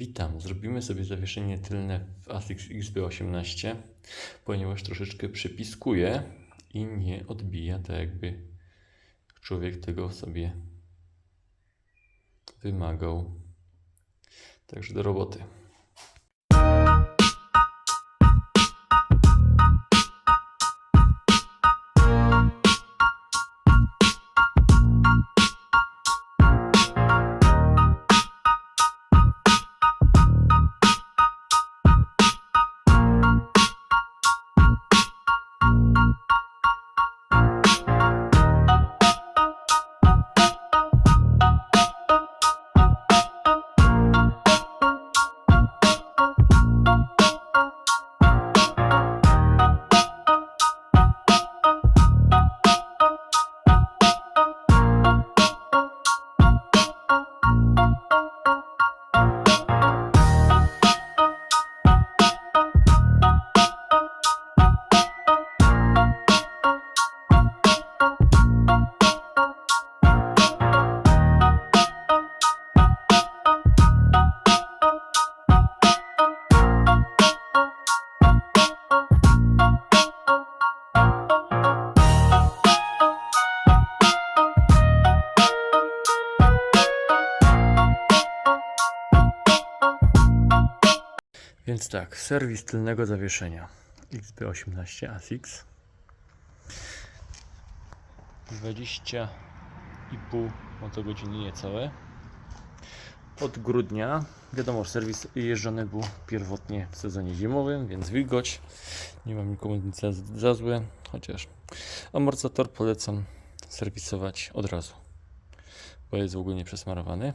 Witam. Zrobimy sobie zawieszenie tylne w ASICS XB18, ponieważ troszeczkę przypiskuje i nie odbija tak jakby człowiek tego sobie wymagał. Także do roboty. Więc tak, serwis tylnego zawieszenia. XB18 ASICS 20,5 motogodziny niecałe. Od grudnia wiadomo, serwis jeżdżony był pierwotnie w sezonie zimowym, więc wilgoć. Nie mam nikomu nic za, za złe chociaż amortyzator polecam serwisować od razu bo jest ogólnie przesmarowany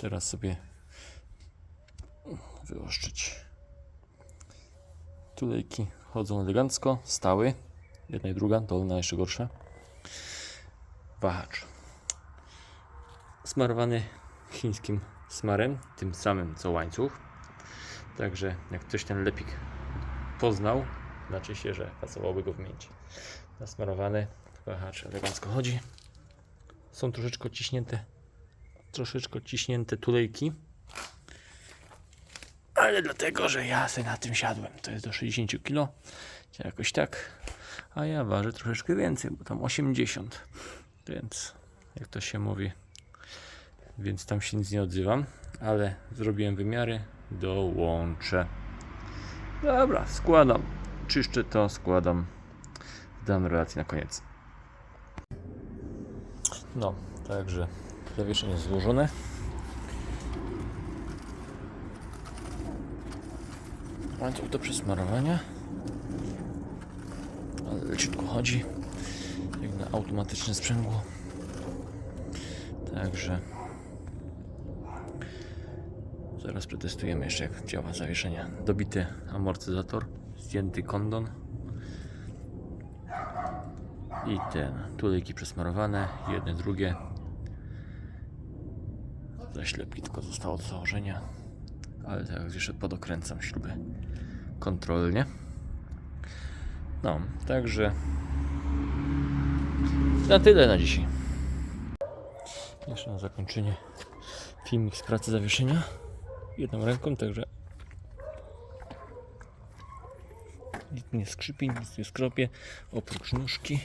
teraz sobie wyoszczyć. Tulejki chodzą elegancko, stały. Jedna i druga, dolna jeszcze gorsza. Wahacz. Smarowany chińskim smarem, tym samym co łańcuch. Także jak ktoś ten lepik poznał, znaczy się, że pasowałoby go wymienić. Nasmarowany wahacz elegancko chodzi. Są troszeczkę odciśnięte, troszeczkę odciśnięte tulejki ale dlatego, że ja sobie na tym siadłem. To jest do 60 kg, czy jakoś tak. A ja ważę troszeczkę więcej, bo tam 80. Więc jak to się mówi, więc tam się nic nie odzywam, ale zrobiłem wymiary, dołączę. Dobra, składam. Czyszczę to, składam. Dam relację na koniec. No, także zawieszenie złożone. Łańcuch do przesmarowania. Ale leciutko chodzi. Jak na automatyczne sprzęgło. Także zaraz przetestujemy jeszcze jak działa zawieszenie. Dobity amortyzator, zdjęty kondon. I ten, tulejki przesmarowane, jedne, drugie. Zaślepki tylko zostało do założenia ale teraz jeszcze podokręcam śruby kontrolnie. No, także na tyle na dzisiaj. Jeszcze na zakończenie filmik z pracy zawieszenia jedną ręką, także nic nie skrzypi, nic nie skropie, oprócz nóżki.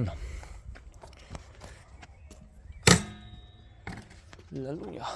No. Lalunia.